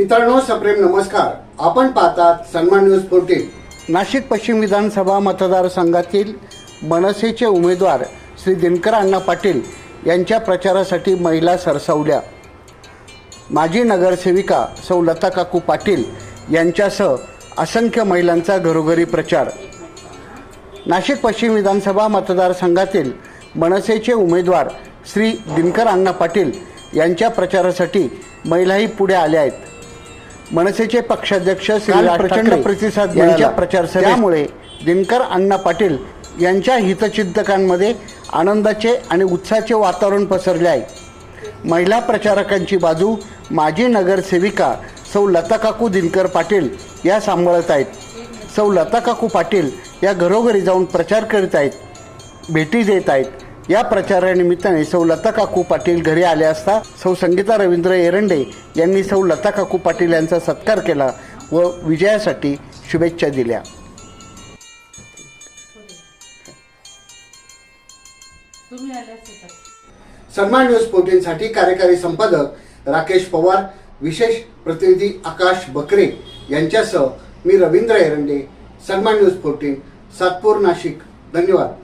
मित्रांनो सप्रेम नमस्कार. आपण पाहतात सन्मान न्यूज फोर्टीन नाशिक पश्चिम विधानसभा मतदारसंघातील मनसेचे उमेदवार श्री दिनकर अण्णा पाटील यांच्या प्रचारासाठी महिला सरसावल्या. माजी नगरसेविका सौ लता काकू पाटील यांच्यासह असंख्य महिलांचा घरोघरी प्रचार. नाशिक पश्चिम विधानसभा मतदारसंघातील मनसेचे उमेदवार श्री दिनकर अण्णा पाटील यांच्या प्रचारासाठी महिलाही पुढे आल्या आहेत. मनसेचे पक्षाध्यक्ष श्री प्रचंड प्रतिसाद यांच्या प्रचार त्यामुळे दिनकर अण्णा पाटील यांच्या हितचिंतकांमध्ये आनंदाचे आणि उत्साहाचे वातावरण पसरले आहे. महिला प्रचारकांची बाजू माजी नगरसेविका सौ लता काकू दिनकर पाटील या सांभाळत आहेत. सौ लता काकू पाटील या घरोघरी जाऊन प्रचार करीत आहेत भेटी देत आहेत. या प्रचारानिमित्ताने सौ लता काकू पाटील घरी आले असता सौ संगीता रवींद्र एरंडे यांनी सौ लता काकू पाटील यांचा सत्कार केला व विजयासाठी शुभेच्छा दिल्या. सन्मान न्यूज फोर्टीनसाठी कार्यकारी संपादक राकेश पवार विशेष प्रतिनिधी आकाश बकरे यांच्यासह मी रवींद्र एरंडे सन्मान न्यूज फोर्टीन सातपूर नाशिक. धन्यवाद.